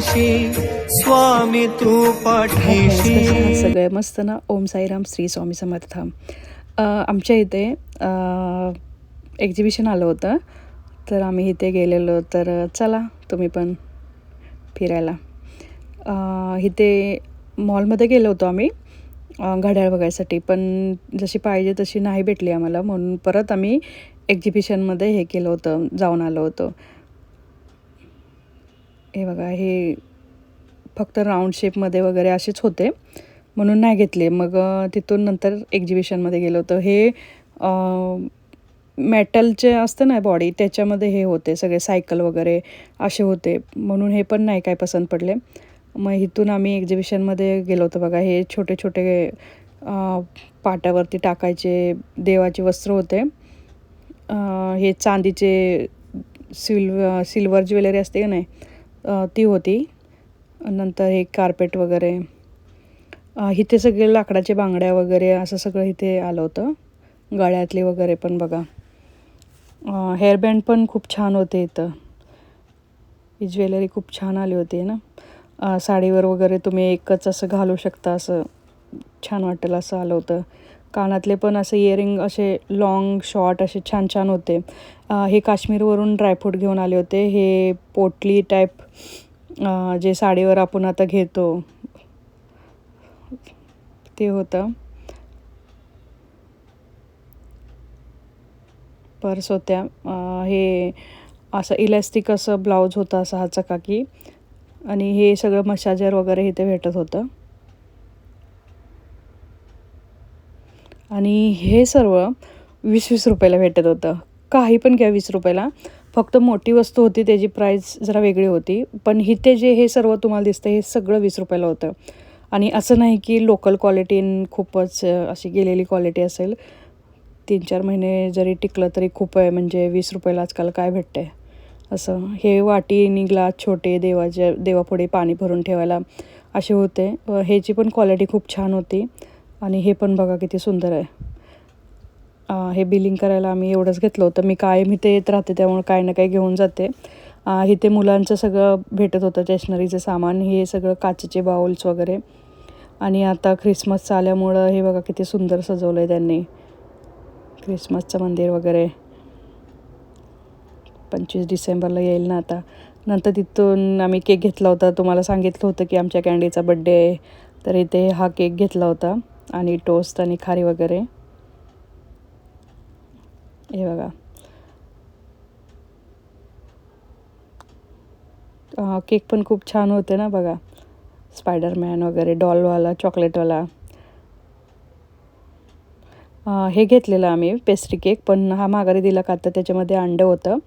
पायाशी स्वामी तू पाठीशी. सगळे मस्त ना? ओम साईराम श्री स्वामी समर्थ आमच्या इथे एक्झिबिशन आलं होतं. तर आम्ही इथे गेलेलो. तर चला तुम्ही पण फिरायला. इथे मॉलमध्ये गेलो होतो आम्ही घड्याळ बघायसाठी. पण जशी पाहिजे तशी नाही भेटली आम्हाला. म्हणून परत आम्ही एक्झिबिशनमध्ये हे केलं होतं जाऊन आलो होतो. हे बघा हे फक्त राऊंड शेपमध्ये वगैरे असेच होते. म्हणून नाही घेतले. मग तिथून नंतर एक्झिबिशनमध्ये गेलो होतो. हे मेटलचे असतं ना बॉडी त्याच्यामध्ये हे होते सगळे सायकल वगैरे असे होते. म्हणून हे पण नाही काय पसंत पडले. मग इथून आम्ही एक्झिबिशनमध्ये गेलो होतो बघा. हे छोटे छोटे पाट्यावरती टाकायचे देवाचे वस्त्र होते. हे चांदीचे सिल्व सिल्वर ज्वेलरी असते का नाही? ती होती. नंतर हे कार्पेट वगैरे. इथे सगळे लाकडाचे बांगड्या वगैरे असं सगळं इथे आलं होतं. गळ्यातले वगैरे पण बघा. हेअरबँड पण खूप छान होते इथं. ही ज्वेलरी खूप छान आली होती ना? साडीवर वगैरे तुम्ही एकच असं घालू शकता असं छान वाटेल असं आलं होतं. कानातले पण असे इयरिंग असे लॉंग शॉर्ट असे छान छान होते. हे काश्मीरवरून ड्रायफ्रूट घेऊन आले होते. हे पोटली टाईप जे साडीवर आपण आता घेतो ते होतं. पर्स होत्या. हे असं इलॅस्टिक असं ब्लाऊज होतं असा हा चकाकी आणि हे सगळं मशाजर वगैरे इथे भेटत होतं. आणि हे सर्व वीस वीस रुपयाला भेटत होतं. काही पण घ्या वीस रुपयाला. फक्त मोठी वस्तू होती त्याची प्राईस जरा वेगळी होती. पण इथे जे हे सर्व तुम्हाला दिसतं हे सगळं वीस रुपयाला होतं. आणि असं नाही की लोकल क्वालिटी खूपच अशी गेलेली क्वालिटी असेल. तीन चार महिने जरी टिकलं तरी खूप आहे म्हणजे वीस रुपयाला आजकाल काय भेटतं आहे असं. हे वाटी आणि ग्लास छोटे देवाच्या देवापुढे पाणी भरून ठेवायला असे होते. व ह्याची पण क्वालिटी खूप छान होती. आणि हे पण बघा किती सुंदर आहे. हे बिलिंग करायला आम्ही एवढंच घेतलं होतं. मी कायम इथे येत राहते त्यामुळे काही ना काही घेऊन जाते. इथे मुलांचं सगळं भेटत होतं स्टेशनरीचं सामान हे सगळं काचेचे बाउल्स वगैरे. आणि आता ख्रिसमस आल्यामुळं हे बघा किती सुंदर सजवलं आहे त्यांनी. ख्रिसमसचं मंदिर वगैरे. पंचवीस डिसेंबरला येईल ना आता. नंतर तिथून आम्ही केक घेतला होता. तुम्हाला सांगितलं होतं की आमच्या कॅन्डीचा बड्डे आहे. तर इथे हा केक घेतला होता. आणि टोस्ट आणि खारी वगैरे. हे बघा. केक पण खूप छान होते ना बघा. स्पायडरमॅन वगैरे डॉलवाला चॉकलेटवाला. हे घेतलेलं आम्ही पेस्ट्री केक पण हा माघारी दिला का तर त्याच्यामध्ये अंडं होतं.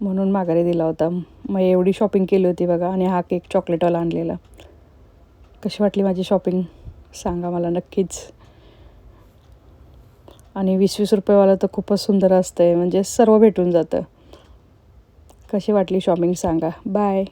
म्हणून माघारी दिला होता. मग एवढी शॉपिंग केली होती बघा आणि हा केक चॉकलेटवाला आणलेला. कशी वाटली माझी शॉपिंग? सांगा मला नक्कीच. आणि वीस वीस रुपयेवाला तर खूपच सुंदर असतं आहे म्हणजे सर्व भेटून जातं. कशी वाटली शॉपिंग सांगा. बाय